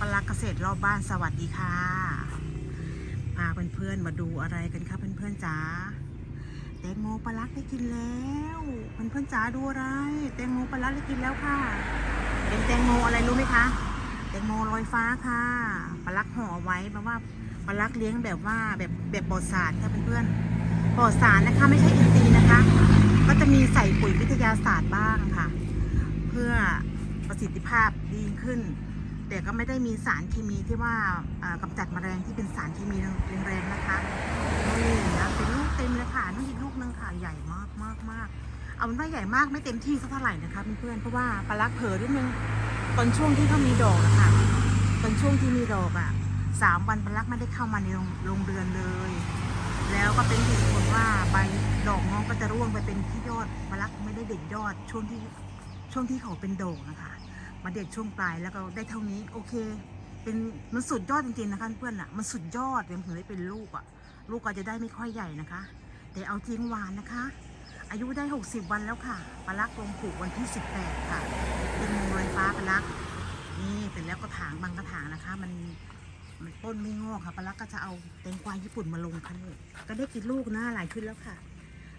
ปลักเกษตรรอบบ้านสวัสดีค่ะพาเพื่อนๆมาดูอะไรกันคะเพื่อนๆจ๋าแตงโมปลักได้กินแล้วเพื่อนๆจ๋าดูอะไรแตงโมปลักได้กินแล้วค่ะ เป็นแตงโมอะไรรู้ไหมคะแตงโมลอยฟ้าค่ะปลักห่อไว้เพราะว่าปลักเลี้ยงแบบว่าแบบแบบปลอดสารค่ะเพื่อนๆปลอดสารนะคะไม่ใช่อินทรีย์นะคะ ก็จะมีใส่ปุ๋ยวิทยาศาสตร์บ้างค่ะ เพื่อประสิทธิภาพดีขึ้น แต่ก็ไม่ได้มีสารเคมีที่ว่าอ่ากำจัดแมลงที่เป็นสารเคมีแรงๆนะคะนี่นะเป็นลูกเต็มเลยค่ะนี่อีกลูกนึงค่ะใหญ่มากมากมากเอาเป็นว่าใหญ่มากไม่เต็มที่สักเท่าไหร่นะคะเพื่อนๆเพราะว่าปลาลักเผลอนิดนึงตอนช่วงที่เขามีดอกอะค่ะตอนช่วงที่มีดอกอะสามวันปลาลักไม่ได้เข้ามาในโรงงเรือนเลย แล้วก็เป็นเหตุผลว่าใบดอกน้องก็จะร่วงไปเป็นที่ยอดปลาลักไม่ได้เด็ดยอดช่วงที่ช่วงที่เขาเป็นดอกนะคะ มาเด็ดช่วงปลายแล้วก็ได้เท่านี้โอเค เป็นมันสุดยอดจริงๆนะคะเพื่อนอะมันสุดยอดเลยถึงได้เป็นลูกอะลูกก็จะได้ไม่ค่อยใหญ่นะคะ แต่เอาจริงหวานนะคะ อายุได้ 60 วันแล้วค่ะปลาลักลงปลูกวันที่ 18 ค่ะเป็นมูลอยฟ้าปลาลักนี่เสร็จแล้วก็ถางบางกระถางนะคะ มันมันต้นไม่งอกค่ะปลาลักก็จะเอาแตงกวาญี่ปุ่นมาลงค่ะก็ได้กินลูกนะหลายขึ้นแล้วค่ะ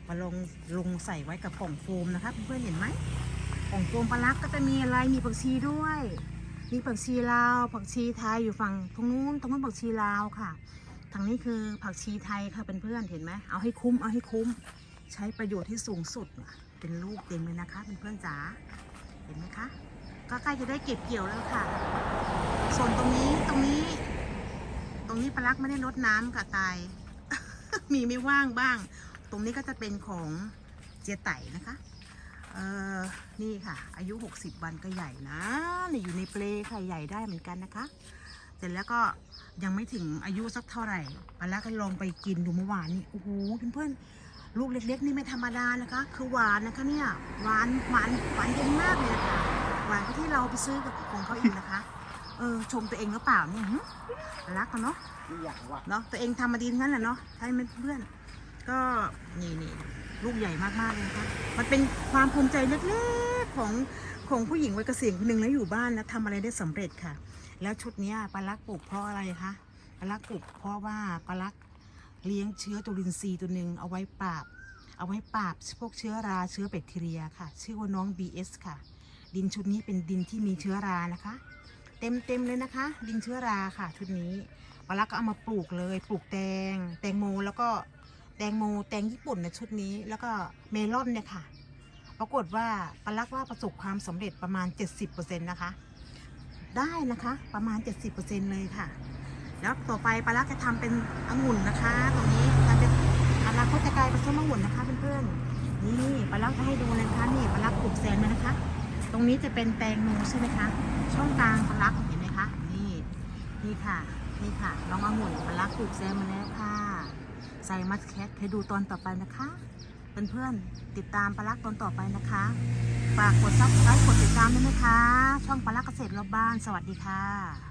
มาลงลงใส่ไว้กับกล่องโฟมนะคะเพื่อนๆเห็นไหม ของโฟมปลักก็จะมีอะไรมีผักชีด้วย มีผักชีลาว ผักชีไทยอยู่ฝั่งตรงนู้นตรงนู้นผักชีลาวค่ะ ทางนี้คือผักชีไทยค่ะเป็นเพื่อนเห็นไหมเอาให้คุ้มเอาให้คุ้ม ใช้ประโยชน์ที่สูงสุดเป็นลูกเต็มเลยนะคะเป็นเพื่อนจ๋าเห็นไหมคะก็ใกล้จะได้เก็บเกี่ยวแล้วค่ะ ส่วนตรงนี้ตรงนี้ ตรงนี้ปลักไม่ได้รดน้ำกับตาย มีไม่ว่างบ้าง ตรงนี้ก็จะเป็นของเจไต่นะคะ เออนี่ค่ะ อายุ 60 วันก็ใหญ่นะนี่อยู่ในเปลค่ะใหญ่ได้เหมือนกันนะคะ เสร็จแล้วก็ยังไม่ถึงอายุสักเท่าไหร่ปลาละก็ลองไปกินดูเมื่อวานนี่โอ้โหเพื่อนๆลูกเล็กๆ นี่ไม่ธรรมดานะคะ คือหวานนะคะเนี่ยหวานหวานหวานเย็นมากเลยค่ะหวานกว่าที่เราไปซื้อกับของเขาอีกนะคะ เออชมตัวเองหรือเปล่าเนี่ยหึรักกันเนาะไม่อยากว่าเนาะตัวเองทำมาดีทั้งนั้นแหละเนาะใช่ไหมเพื่อน ก็นี่นี่ลูกใหญ่มากๆเลยนะคะมันเป็นความภูมิใจเล็กๆของของผู้หญิงวัยเกษียณคนหนึ่งแล้วอยู่บ้านแล้วทำอะไรได้สำเร็จค่ะ แล้วชุดนี้ปลาลักปลูกเพราะอะไรคะปลาลักปลูกเพราะว่าปลาลักเลี้ยงเชื้อจุลินทรีย์ตัวหนึ่งเอาไว้ปราบ เอาไว้ปราบพวกเชื้อราเชื้อแบคทีเรียค่ะ ชื่อว่าน้อง BS ค่ะ ดินชุดนี้เป็นดินที่มีเชื้อรานะคะ เต็มเต็มๆเลยนะคะ ดินเชื้อราค่ะ ชุดนี้ปลาลักก็เอามาปลูกเลย ปลูกแตง แตงโมแล้วก็ แตงโมแตงญี่ปุ่นในชุดนี้ แล้วก็เมลอนเนี่ยค่ะ ปรากฏว่าปลาลักว่าประสบความสำเร็จประมาณ 70%นะคะ ได้นะคะประมาณ 70%เลยค่ะ แล้วต่อไปปลาลักจะทำเป็นองุ่นนะคะตรงนี้ทำเป็นอนาคตจะกลายเป็นส้มองุ่นนะคะเพื่อนๆนี่ปลาลักจะให้ดูเลยนะคะนี่ปลาลักปลูกแซมเลยนะคะ ตรงนี้จะเป็นแตงโมใช่ไหมคะช่องกลางปลาลักเห็นไหมคะนี่นี่ค่ะนี่ค่ะน้ององุ่นปลาลักปลูกแซมมาแล้วค่ะ ใส่มัสแคทให้ดูตอนต่อไปนะคะเพื่อนๆติดตามปลาลักตอนต่อไปนะคะ ฝากกดซับสไครต์กดติดตามด้วยนะคะ ช่องปลาลักเกษตรรอบบ้าน สวัสดีค่ะ